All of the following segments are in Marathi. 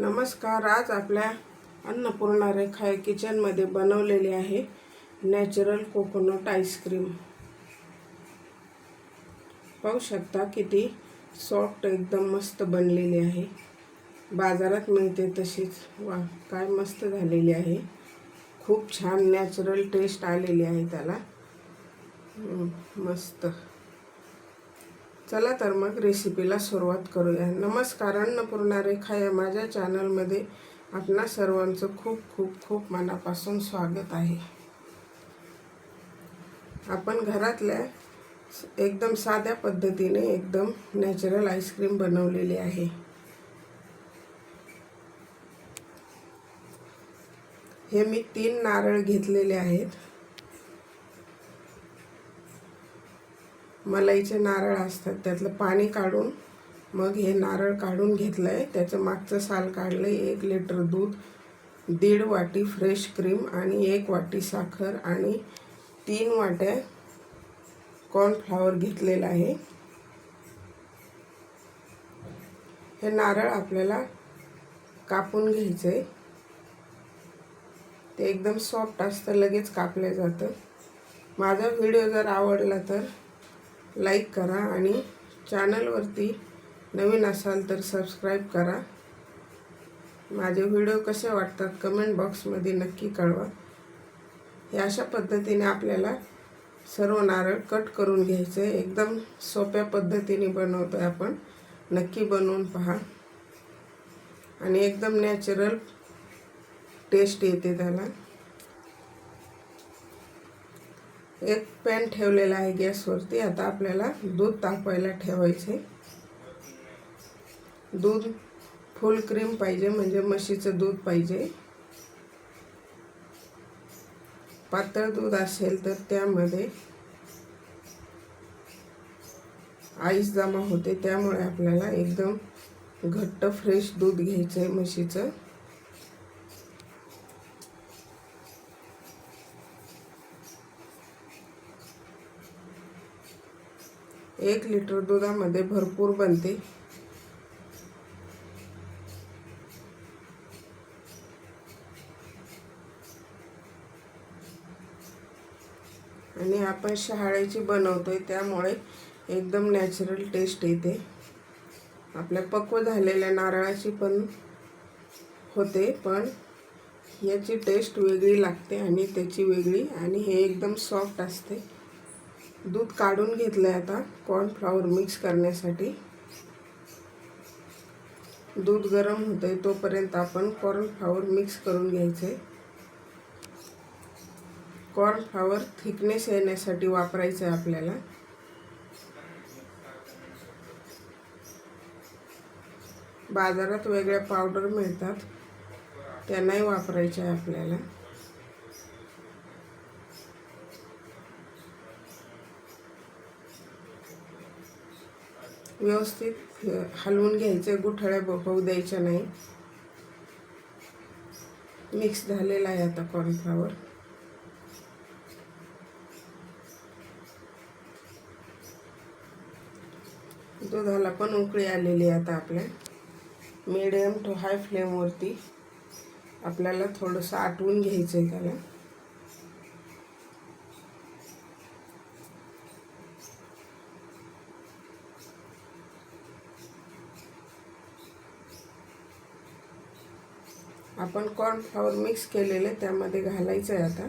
नमस्कार आज आपल्या अन्नपूर्णा रेखा या किचनमध्ये बनवलेली आहे नॅचरल कोकोनट आईस्क्रीम पाहू शकता किती सॉफ्ट एकदम मस्त बनलेली आहे. बाजारात मिळते तशीच. वा काय मस्त झालेली आहे. खूप छान नॅचरल टेस्ट आलेली आहे त्याला. मस्त. चला तर मग रेसिपीला सुरुवात करूया. नमस्कार अन्नपूर्णा रेखा या माझ्या चॅनलमध्ये आपणा सर्वांचं खूप खूप खूप मनापासून स्वागत आहे. आपण घरातल्या एकदम साध्या पद्धतीने एकदम नॅचरल आईस्क्रीम बनवलेली आहे. हे मी तीन नारळ घेतलेले आहेत. मलाईचे नारळ असतात. त्यातलं पाणी काढून मग हे नारळ काढून घेतलं आहे त्याचं मागचं साल काढलं आहे एक लिटर दूध दीड वाटी फ्रेश क्रीम आणि एक वाटी साखर आणि तीन वाट्या कॉर्नफ्लावर घेतलेलं आहे. हे नारळ आपल्याला कापून घ्यायचं आहे ते एकदम सॉफ्ट असतं लगेच कापलं जातं. माझा व्हिडिओ जर आवडला तर लाईक करा आणि चॅनलवरती नवीन असाल तर सबस्क्राईब करा. माझे व्हिडिओ कसे वाटतात कमेंट बॉक्समध्ये नक्की कळवा. हे अशा पद्धतीने आपल्याला सर्व नारळ कट करून घ्यायचे. एकदम सोप्या पद्धतीने बनवतो आहे आपण. नक्की बनवून पहा. आणि एकदम नॅचरल टेस्ट येते त्याला. एक पॅन ठेवलेला आहे गॅसवरती आता आपल्याला दूध तापवायला ठेवायचे दूध फुल क्रीम पाहिजे म्हणजे म्हशीचं दूध पाहिजे. पातळ दूध असेल तर त्यामध्ये आईस जमा होते. त्यामुळे आपल्याला एकदम घट्ट फ्रेश दूध घ्यायचं आहे म्हशीचं. एक लिटर दुधामध्ये भरपूर बनते. आणि आपण शहाळ्याची बनवतोय त्यामुळे एकदम नॅचरल टेस्ट येते. आपल्या पक्व झालेल्या नारळाची पण होते पण याची टेस्ट वेगळी लागते आणि त्याची वेगळी आणि हे एकदम सॉफ्ट असते. दूध काढून घेतलं आहे आता. कॉर्नफ्लॉवर मिक्स करण्यासाठी. दूध गरम होतं आहे तोपर्यंत आपण कॉर्नफ्लॉवर मिक्स करून घ्यायचं. आहे कॉर्नफ्लॉवर थिकनेस येण्यासाठी वापरायचं आहे आपल्याला. बाजारात वेगळ्या पावडर मिळतात. त्या नाही वापरायच्या आहे आपल्याला. व्यवस्थित हलवून घ्यायचे गुठळ्या होऊ द्यायच्या नाही. मिक्स झालेला आहे आता कॉर्नफ्लावर दुधाला पण उकळी आलेली आहे आता आपल्या. मिडियम टू हाय फ्लेमवरती आपल्याला थोडंसं आटवून घ्यायचं आहे त्याला. आपण कॉर्नफ्लॉवर मिक्स केलेले त्यामध्ये घालायचं आहे आता.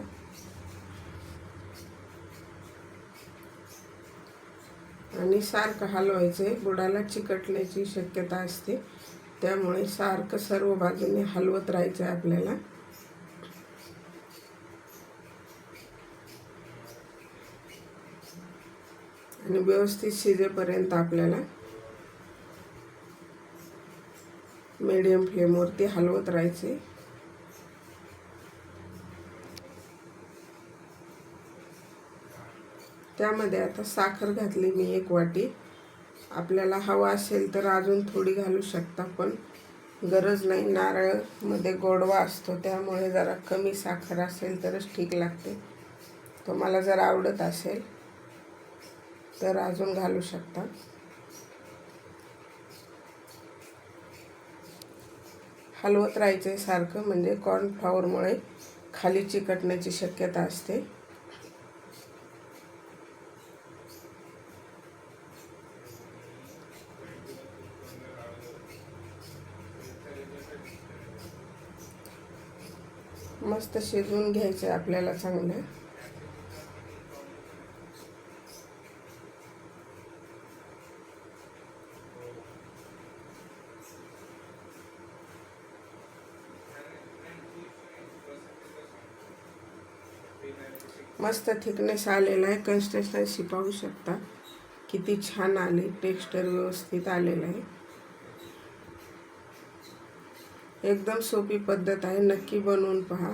आणि सारखं हलवायचं आहे. बुडाला चिकटण्याची शक्यता असते. त्यामुळे सारखं सर्व बाजूने हलवत राहायचं आहे आपल्याला. आणि व्यवस्थित शिजेपर्यंत आपल्याला मीडियम फ्लेमवरती हलवत राहायचे त्यामध्ये आता साखर घातली मी एक वाटी. आपल्याला हवा असेल तर अजून थोडी घालू शकता पण गरज नाही. नारळमध्ये गोडवा असतो त्यामुळे जरा कमी साखर असेल तरच ठीक लागते. तुम्हाला जर आवडत असेल तर अजून घालू शकता. हलवत राहायचं आहे सारखं म्हणजे कॉर्नफ्लॉवरमुळे खाली चिकटण्याची शक्यता असते. मस्त शिजवून घ्यायचं आहे आपल्याला चांगलं. मस्त थिकनेस आलेला आहे. कन्सिस्टन्सी पाहू शकता. किती छान आले. टेक्स्चर व्यवस्थित आलेलं आहे. एकदम सोपी पद्धत आहे. नक्की बनवून पहा.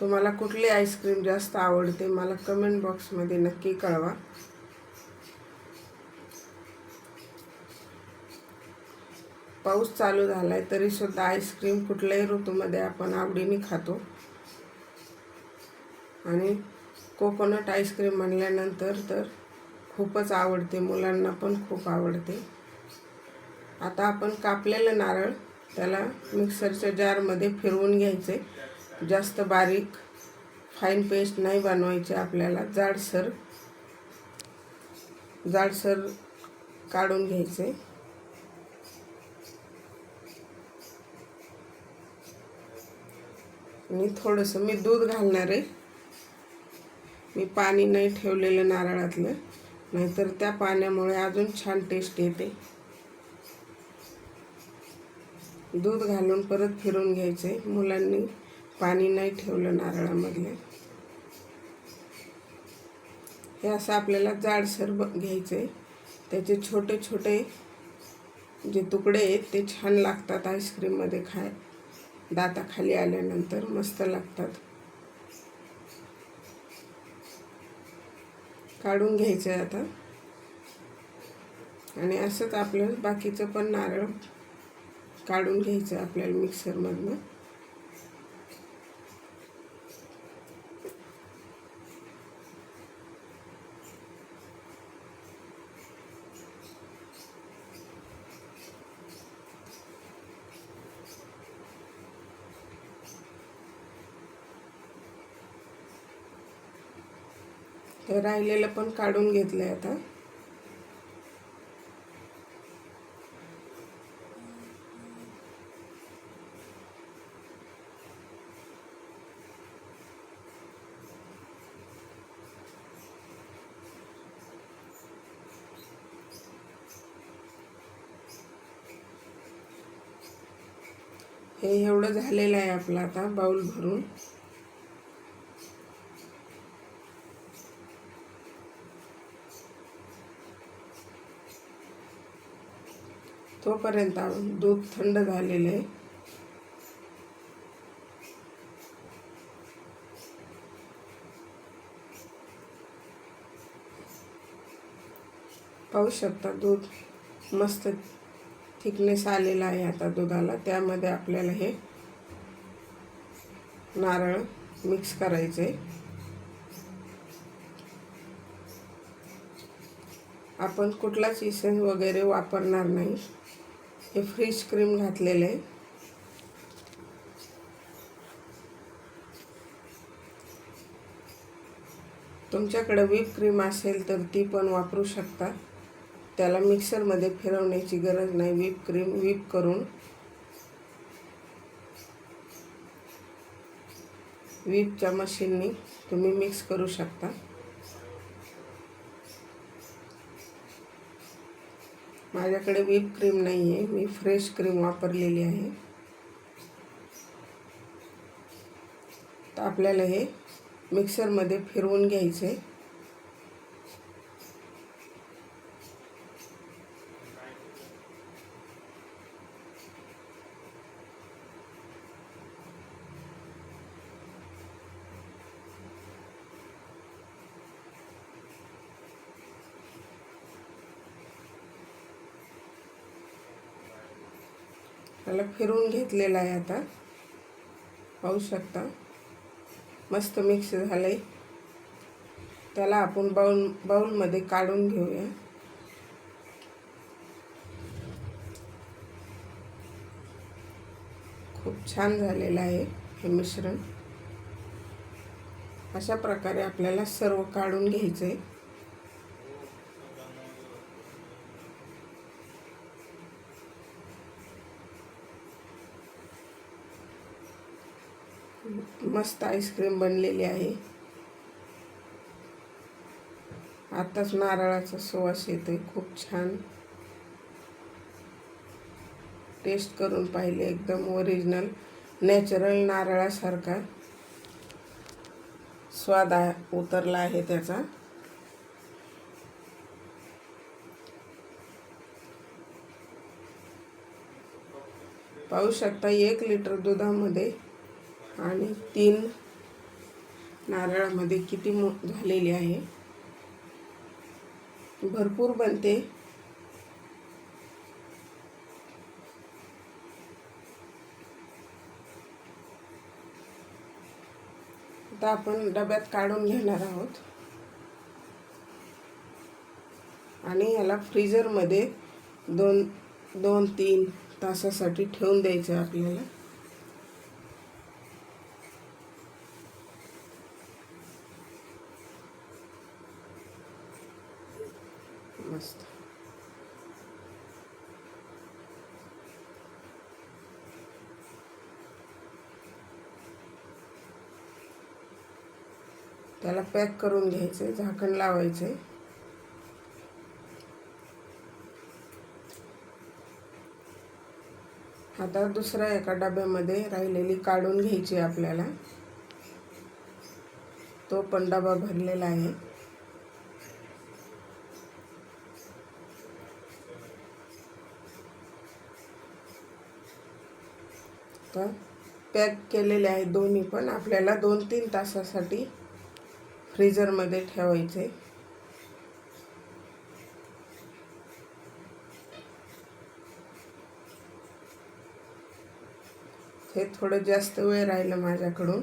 तुम्हाला कुठली आईस्क्रीम जास्त आवडते मला कमेंट बॉक्समध्ये नक्की कळवा. पाऊस चालू झाला आहे तरीसुद्धा आईस्क्रीम कुठल्याही ऋतूमध्ये आपण आवडीने खातो. आणि कोकोनट आईस्क्रीम म्हणल्यानंतर तर खूपच आवडते. मुलांना पण खूप आवडते. आता आपण कापलेलं नारळ त्याला मिक्सरच्या जारमध्ये फिरवून घ्यायचे. जास्त बारीक फाईन पेस्ट नाही बनवायची आपल्याला. जाडसर जाडसर काढून घ्यायचे. आणि थोडंसं मी दूध घालणार आहे. मी पाणी नाही ठेवलेलं नारळातलं. नाहीतर त्या पाण्यामुळे अजून छान टेस्ट येते. दूध घालून परत फिरून घ्यायचे मुलांनी पाणी नाही ठेवलं नारळामधले. हे असं आपल्याला जाडसर ब घ्यायचे त्याचे छोटे छोटे जे तुकडे आहेत ते छान लागतात आईस्क्रीममध्ये खाय दाताखाली आल्यानंतर मस्त लागतात. काढून घ्यायचं आहे आता. आणि असंच आपलं बाकीचं पण नारळ काढून घ्यायचं आहे आपल्याला मिक्सरमधनं. तर राहिलेलं पण काढून घेतलं आहे आता. हे एवढं झालेलं आहे आपलं आता बाऊल भरून. तोपर्यंत दूध थंड झालेलं आहे. पाहू शकता दूध मस्त थिकनेस आलेला आहे आता दुधाला. त्यामध्ये आपल्याला हे नारळ मिक्स करायचे. आपण कुठलाच इसेन्स वगैरे वापरणार नाही. हे फ्रीज क्रीम घातलेलं आहे. तुमच्याकडे व्हीप क्रीम असेल तर ती पण वापरू शकता. त्याला मिक्सरमध्ये फिरवण्याची गरज नाही. व्हीप क्रीम व्हीप करून व्हीपच्या मशीननी तुम्ही मिक्स करू शकता. माझ्याकडे व्हीप क्रीम नाही आहे मी फ्रेश क्रीम वापरलेली आहे. तर आपल्याला हे मिक्सरमध्ये फिरवून घ्यायचं आहे त्याला फिरून घेतलेला आहे आता. पाहू शकता. मस्त मिक्स झालं आहे त्याला आपण बाऊल बाऊलमध्ये काढून घेऊया. खूप छान झालेलं आहे हे मिश्रण. अशा प्रकारे आपल्याला सर्व काढून घ्यायचं आहे मस्त आईस्क्रीम बनलेली आहे. आताच नारळाचा सुवास येतोय खूप छान. टेस्ट करून पाहिले एकदम ओरिजिनल नॅचरल नारळासारखा. स्वाद उतरला आहे त्याचा. पाहू शकता एक लिटर दुधामध्ये आणि तीन नारळामध्ये किती मो झालेली आहे? भरपूर बनते. आता आपण डब्यात काढून घेणार आहोत. आणि याला फ्रीजरमध्ये दोन दोन तीन तासासाठी ठेवून द्यायचं आपल्याला. मस्त त्याला पॅक करून घ्यायचे झाकण लावायचे. आता दुसऱ्या एका डब्यामध्ये राहिलेली काढून घ्यायची आपल्याला. तो पण डबा भरलेला आहे. तर पॅक केलेले आहे दोन्ही पण. आपल्याला दोन तीन तासासाठी फ्रीजरमध्ये ठेवायचे. हे थोडं जास्त वेळ राहिलं माझ्याकडून.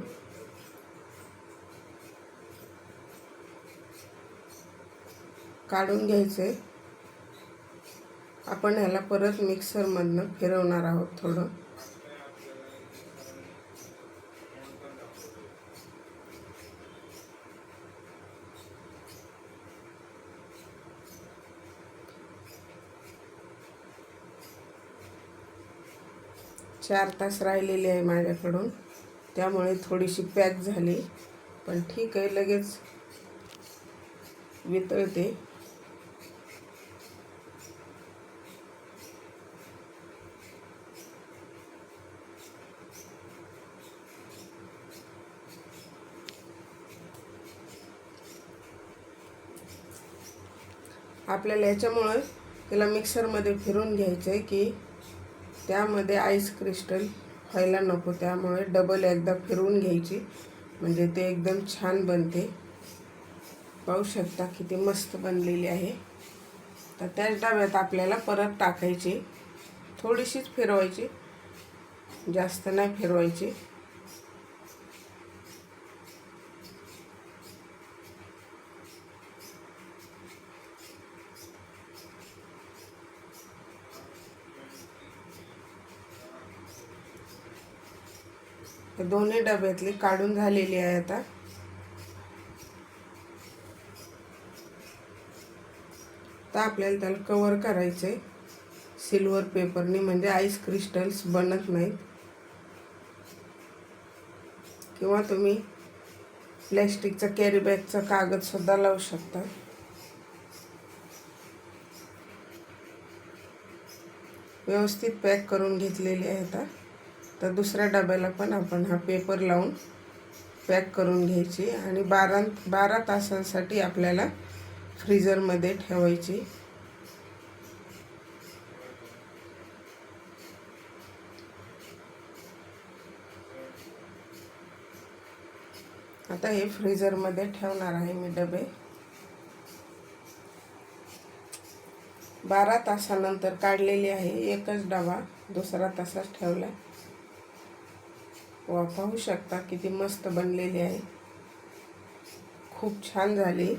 काढून घ्यायचे. आपण ह्याला परत मिक्सरमधनं फिरवणार आहोत थोडं. चार तास राहिलेली आहे माझ्याकडून. त्यामुळे थोडीशी पॅक झाली. पण ठीक आहे लगेच वितळते. आपल्याला याच्यामुळं तिला मिक्सरमध्ये फिरून घ्यायचं आहे की त्यामध्ये आईस क्रिस्टल व्हायला नको. त्यामुळे डबल एकदा फिरवून घ्यायची. म्हणजे ते एकदम छान बनते. पाहू शकता किती मस्त बनलेली आहे. तर त्याच डब्यात आपल्याला परत टाकायची. थोडीशीच फिरवायची. जास्त नाही फिरवायची. दोन्ही डब्यातली काढून झालेली आहे आता. तर आपल्याला त्याला कवर करायचे सिल्वर पेपरने म्हणजे आईस क्रिस्टल्स बनत नाहीत. किंवा तुम्ही प्लॅस्टिकचा कॅरीबॅगचा कागदसुद्धा लावू शकता. व्यवस्थित पॅक करून घेतलेले आहे आता. तर दुसऱ्या डब्याला पण आपण हा पेपर लावून पॅक करून घ्यायची आणि बारा बारा तासांसाठी आपल्याला फ्रीजरमध्ये ठेवायची. आता हे फ्रीजरमध्ये ठेवणार आहे मी डबे. बारा तासानंतर काढलेली आहे एकच डबा दुसरा तासाच ठेवला वा पाहू शकता किती मस्त बनलेली आहे. खूप छान झाली.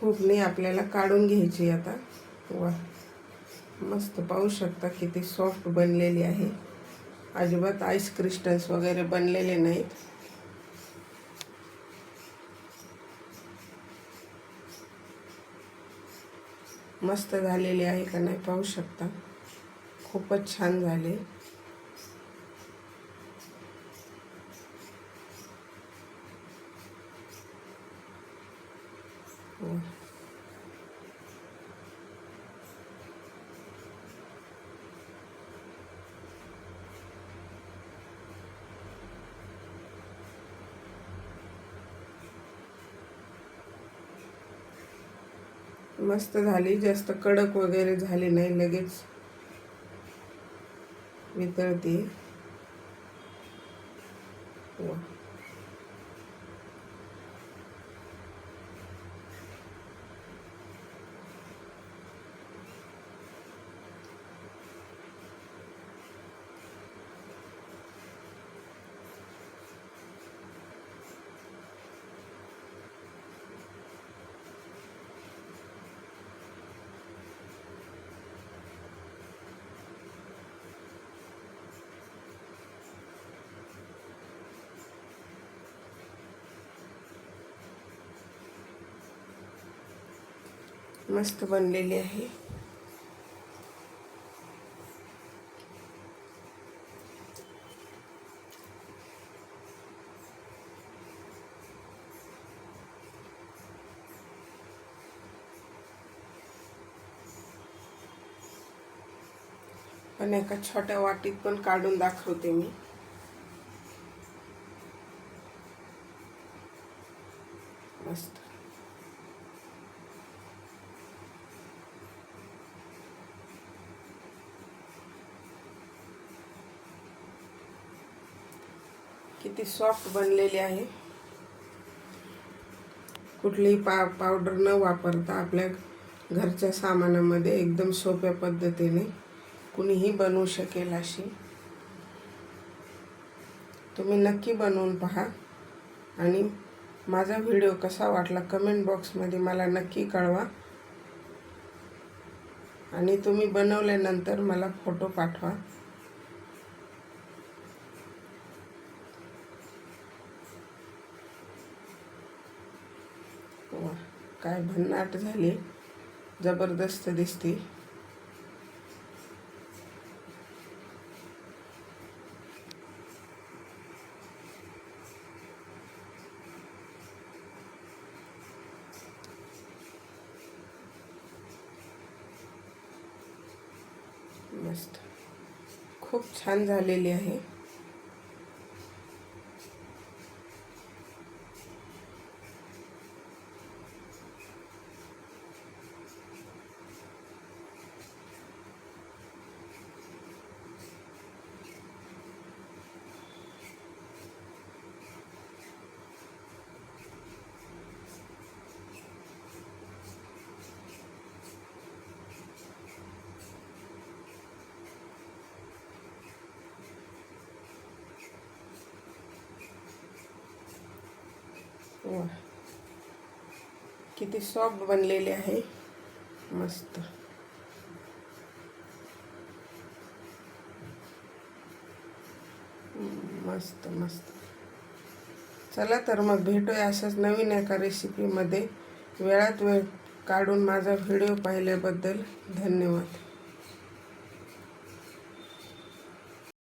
खूपनी आपल्याला काढून घ्यायची आता. वा मस्त पाहू शकता किती सॉफ्ट बनलेली आहे. अजिबात आईस क्रिस्टल्स वगैरे बनलेले नाहीत. मस्त झालेले आहे का नाही पाहू शकता. खूपच छान झाले. मस्त झाली जास्त कडक वगैरे झाली नाही लगेच. वितळते मस्त बनलेली आहे. पण एका छोट्या वाटीत काढून दाखवते मी. सॉफ्ट बनलेली आहे. कुठलीही पा पावडर न वापरता आपल्या घरच्या सामानामध्ये एकदम सोप्या पद्धतीने कुणीही बनवू शकेल अशी. तुम्ही नक्की बनवून पहा. आणि माझा व्हिडिओ कसा वाटला कमेंट बॉक्समध्ये मला नक्की कळवा. आणि तुम्ही बनवल्यानंतर मला फोटो पाठवा. काय भन्नाट झाली. जबरदस्त दिसते. मस्त. खूप छान झालेली आहे. किती सॉफ्ट बनलेले आहे. मस्त. मस्त मस्त. चला तर मग भेटूया असंच नवीन एका रेसिपीमध्ये वेळात वेळ काढून माझा व्हिडिओ पाहिल्याबद्दल धन्यवाद.